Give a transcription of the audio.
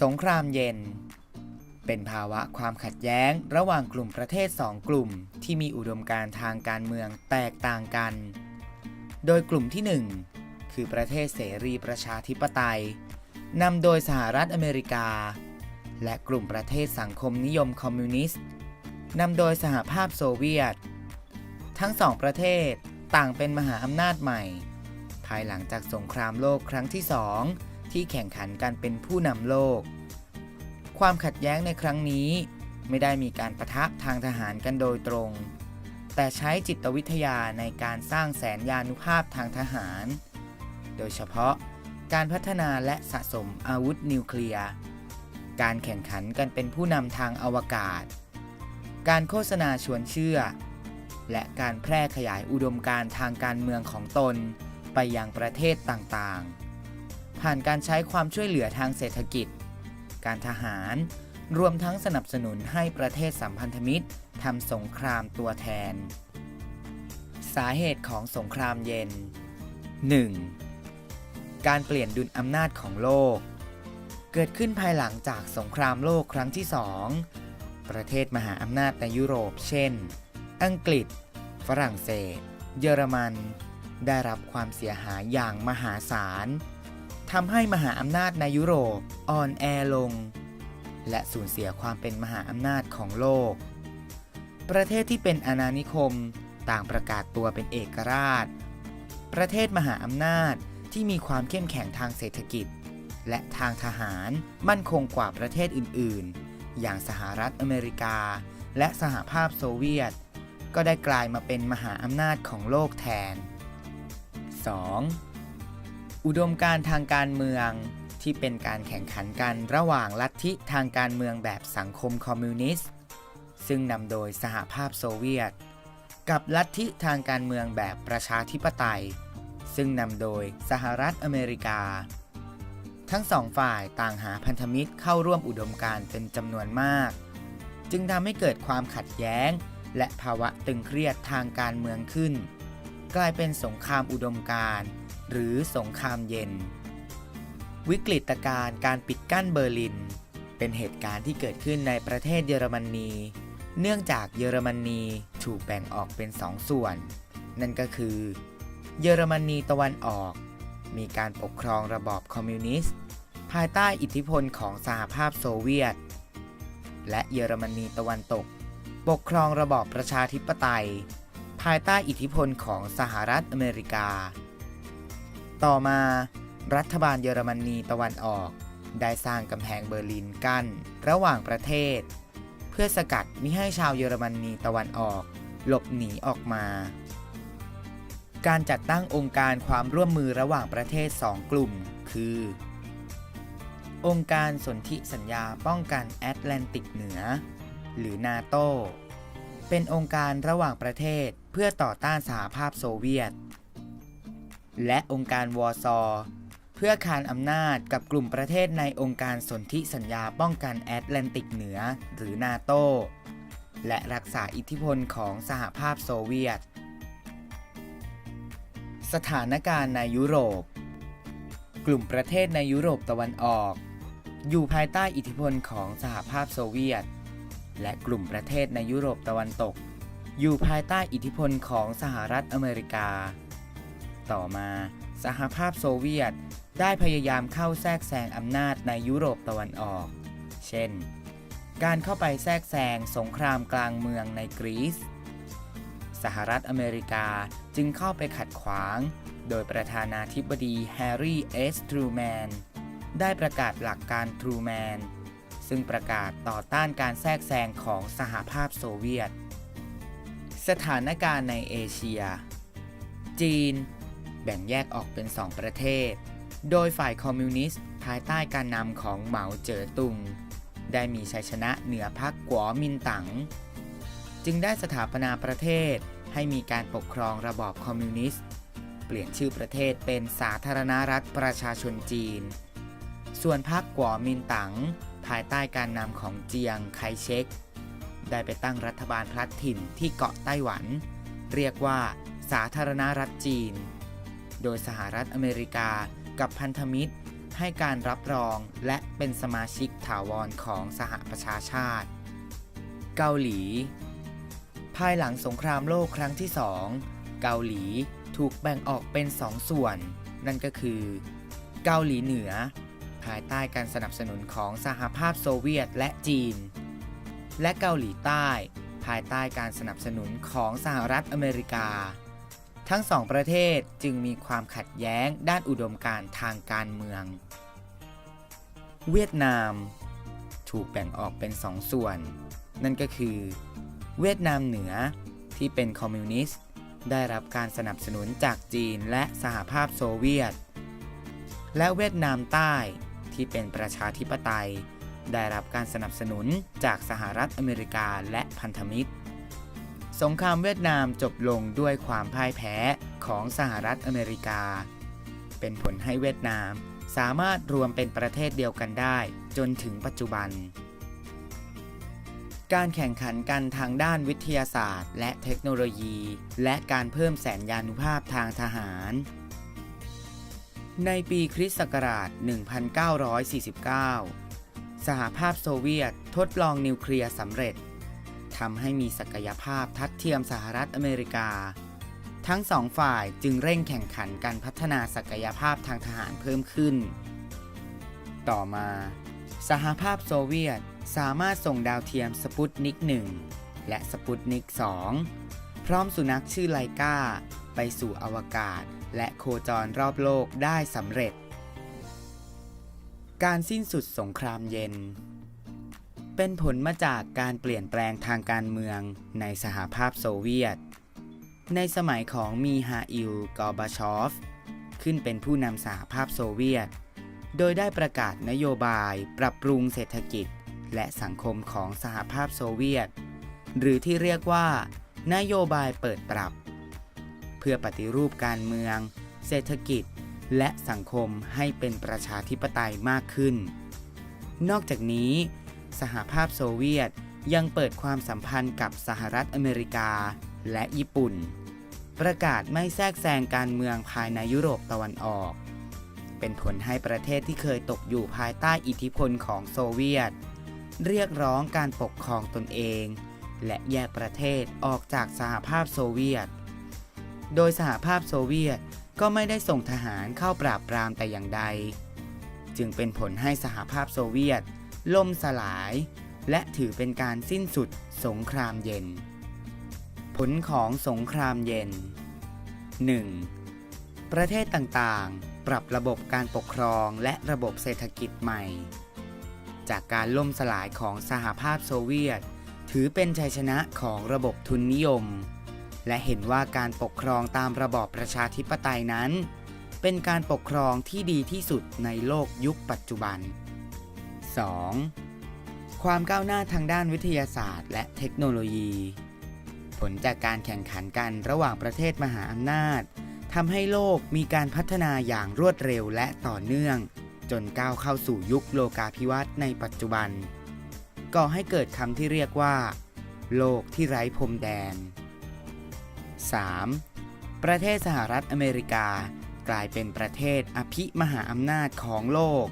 สงครามเย็น เป็นภาวะความขัดแย้งระหว่างกลุ่มประเทศสองกลุ่มที่มีอุดมการณ์ทางการเมืองแตกต่างกัน โดยกลุ่มที่ 1 คือประเทศเสรีประชาธิปไตยนำโดยสหรัฐอเมริกา และกลุ่มประเทศสังคมนิยมคอมมิวนิสต์นำโดยสหภาพโซเวียต ทั้งสองประเทศต่างเป็นมหาอำนาจใหม่ ภายหลังจากสงครามโลกครั้งที่สอง ที่แข่งขันกันเป็นผู้นำโลก ความขัดแย้งในครั้งนี้ไม่ได้มีการประทะทางทหารกันโดยตรง แต่ใช้จิตวิทยาในการสร้างแสนยานุภาพทางทหาร โดยเฉพาะการพัฒนาและสะสมอาวุธนิวเคลียร์ การแข่งขันกันเป็นผู้นำทางอวกาศ การโฆษณาชวนเชื่อ และการแพร่ขยายอุดมการทางการเมืองของตนไปยังประเทศต่างๆ ผ่านการใช้ความช่วยเหลือทางเศรษฐกิจ การทหาร รวมทั้งสนับสนุนให้ประเทศสัมพันธมิตรทำสงครามตัวแทน สาเหตุของสงครามเย็น 1. การเปลี่ยนดุลอำนาจของโลก เกิดขึ้นภายหลังจากสงครามโลกครั้งที่สองประเทศมหาอำนาจในยุโรป เช่น อังกฤษ ฝรั่งเศส เยอรมัน ได้รับความเสียหายอย่างมหาศาล ทำให้มหาอำนาจในยุโรปอ่อนแอลง และสูญเสียความเป็นมหาอำนาจของโลก ประเทศที่เป็นอาณานิคมต่างประกาศตัวเป็นเอกราช ประเทศมหาอำนาจที่มีความเข้มแข็งทางเศรษฐกิจ และทางทหารมั่นคงกว่าประเทศอื่น ๆ อย่างสหรัฐอเมริกา และสหภาพโซเวียต ก็ได้กลายมาเป็นมหาอำนาจของโลกแทน 2. อุดมการทางการเมืองที่เป็นการแข่งขันกันระหว่างลัทธิทางการเมืองแบบสังคมคอมมิวนิสต์ ซึ่งนำโดยสหภาพโซเวียต กับลัทธิทางการเมืองแบบประชาธิปไตย ซึ่งนำโดยสหรัฐอเมริกา ทั้งสองฝ่ายต่างหาพันธมิตรเข้าร่วมอุดมการเป็นจำนวนมาก จึงทำให้เกิดความขัดแย้ง และภาวะตึงเครียดทางการเมืองขึ้น กลายเป็นสงครามอุดมการณ์ หรือสงครามเย็น วิกฤตการณ์การปิดกั้นเบอร์ลิน เป็นเหตุการณ์ที่เกิดขึ้นในประเทศเยอรมนี เนื่องจากเยอรมนีถูกแบ่งออกเป็นสองส่วน นั่นก็คือ เยอรมนีตะวันออก มีการปกครองระบอบคอมมิวนิสต์ ภายใต้อิทธิพลของสหภาพโซเวียต และเยอรมนีตะวันตก ปกครองระบอบประชาธิปไตย ภายใต้อิทธิพลของสหรัฐอเมริกา ต่อมารัฐบาลเยอรมนีตะวันออก ได้สร้างกำแพงเบอร์ลินกั้นระหว่างประเทศ เพื่อสกัดมิให้ชาวเยอรมนีตะวันออก หลบหนีออกมา การจัดตั้งองค์การความร่วมมือระหว่างประเทศสองกลุ่ม คือ องค์การสนธิสัญญาป้องกันแอตแลนติกเหนือ หรือนาโตเป็นองค์การระหว่างประเทศเพื่อต่อต้านสหภาพโซเวียต และองค์การวอร์ซอเพื่อคานอำนาจกับกลุ่มประเทศในองค์การสนธิสัญญาป้องกันแอตแลนติกเหนือหรือนาโตและรักษาอิทธิพลของสหภาพโซเวียต สถานการณ์ในยุโรป กลุ่มประเทศในยุโรปตะวันออก อยู่ภายใต้อิทธิพลของสหภาพโซเวียต และกลุ่มประเทศในยุโรปตะวันตก อยู่ภายใต้อิทธิพลของสหรัฐอเมริกา ต่อมาสหภาพโซเวียตได้พยายามเข้าแทรกแซงอำนาจในยุโรปตะวันออก เช่น การเข้าไปแทรกแซงสงครามกลางเมืองในกรีซ สหรัฐอเมริกาจึงเข้าไปขัดขวาง โดยประธานาธิบดีแฮร์รี่เอสทรูแมนได้ประกาศหลักการทรูแมนซึ่งประกาศต่อต้านการแทรกแซงของสหภาพโซเวียต สถานการณ์ในเอเชีย จีน แบ่งแยกออกเป็นสองประเทศ โดยฝ่ายคอมมิวนิสต์ภายใต้การนำของเหมาเจ๋อตุง ได้มีชัยชนะเหนือพรรคกัวมินตั๋งจึงได้สถาปนาประเทศให้มีการปกครองระบอบคอมมิวนิสต์ เปลี่ยนชื่อประเทศเป็นสาธารณรัฐประชาชนจีน ส่วนพรรคกัวมินตั๋งภายใต้การนำของเจียงไคเชกได้ไปตั้งรัฐบาลพลัดถิ่นที่เกาะไต้หวัน เรียกว่าสาธารณรัฐจีน โดยสหรัฐอเมริกากับพันธมิตร ให้การรับรองและเป็นสมาชิกถาวรของสหประชาชาติ เกาหลี ภายหลังสงครามโลกครั้งที่สองเกาหลีถูกแบ่งออกเป็นสองส่วน นั่นก็คือ เกาหลีเหนือ ภายใต้การสนับสนุนของสหภาพโซเวียตและจีน และเกาหลีใต้ ภายใต้การสนับสนุนของสหรัฐอเมริกา ทั้งสองประเทศจึงมีความขัดแย้งด้านอุดมการทางการเมือง เวียดนาม ถูกแบ่งออกเป็นสองส่วน นั่นก็คือ เวียดนามเหนือที่เป็นคอมมิวนิสต์ ได้รับการสนับสนุนจากจีนและสหภาพโซเวียต และเวียดนามใต้ที่เป็นประชาธิปไตย ได้รับการสนับสนุนจากสหรัฐอเมริกาและพันธมิตร สงครามเวียดนามจบลงด้วยความพ่ายแพ้ของสหรัฐอเมริกา เป็นผลให้เวียดนามสามารถรวมเป็นประเทศเดียวกันได้จนถึงปัจจุบัน การแข่งขันกันทางด้านวิทยาศาสตร์ และเทคโนโลยี และการเพิ่มแสนยานุภาพทางทหาร ในปีคริสต์ศักราช 1949 สหภาพโซเวียตทดลองนิวเคลียร์สำเร็จ ทำให้มีศักยภาพทัดเทียมสหรัฐอเมริกา ทั้งสองฝ่ายจึงเร่งแข่งขันการพัฒนาศักยภาพทางทหารเพิ่มขึ้น ต่อมา สหภาพโซเวียตสามารถส่งดาวเทียมสปุตนิก 1 และสปุตนิก 2 พร้อมสุนัขชื่อไลกาไปสู่อวกาศและโคจรรอบโลกได้สำเร็จ การสิ้นสุดสงครามเย็น เป็นผลมาจากการเปลี่ยนแปลงทางการเมืองในสหภาพโซเวียต ในสมัยของมีฮาอิล กอบาชอฟ ขึ้นเป็นผู้นำสหภาพโซเวียต โดยได้ประกาศนโยบายปรับปรุงเศรษฐกิจและสังคมของสหภาพโซเวียต หรือที่เรียกว่า นโยบายเปิดปรับ เพื่อปฏิรูปการเมือง เศรษฐกิจและสังคมให้เป็นประชาธิปไตยมากขึ้น นอกจากนี้ สหภาพโซเวียตยังเปิดความสัมพันธ์กับสหรัฐอเมริกาและญี่ปุ่น ประกาศไม่แทรกแซงการเมืองภายในยุโรปตะวันออก เป็นผลให้ประเทศที่เคยตกอยู่ภายใต้อิทธิพลของโซเวียต เรียกร้องการปกครองตนเอง และแยกประเทศออกจากสหภาพโซเวียต โดยสหภาพโซเวียตก็ไม่ได้ส่งทหารเข้าปราบปรามแต่อย่างใด จึงเป็นผลให้สหภาพโซเวียต ล่มสลาย และถือเป็นการสิ้นสุดสงครามเย็น ผลของสงครามเย็น 1. ประเทศต่างๆ ปรับระบบการปกครองและระบบเศรษฐกิจใหม่ จากการล่มสลายของสหภาพโซเวียต ถือเป็นชัยชนะของระบบทุนนิยม และเห็นว่าการปกครองตามระบอบประชาธิปไตยนั้น เป็นการปกครองที่ดีที่สุดในโลกยุคปัจจุบัน 2. ความก้าวหน้าทางด้านวิทยาศาสตร์ และเทคโนโลยี ผลจากการแข่งขันกันระหว่างประเทศมหาอำนาจทำให้โลกมีการพัฒนาอย่างรวดเร็วและต่อเนื่อง จนก้าวเข้าสู่ยุคโลกาภิวัตน์ในปัจจุบัน ก่อให้เกิดคำที่เรียกว่า โลกที่ไร้พรมแดน 3. ประเทศสหรัฐอเมริกากลายเป็นประเทศอภิมหาอำนาจของโลก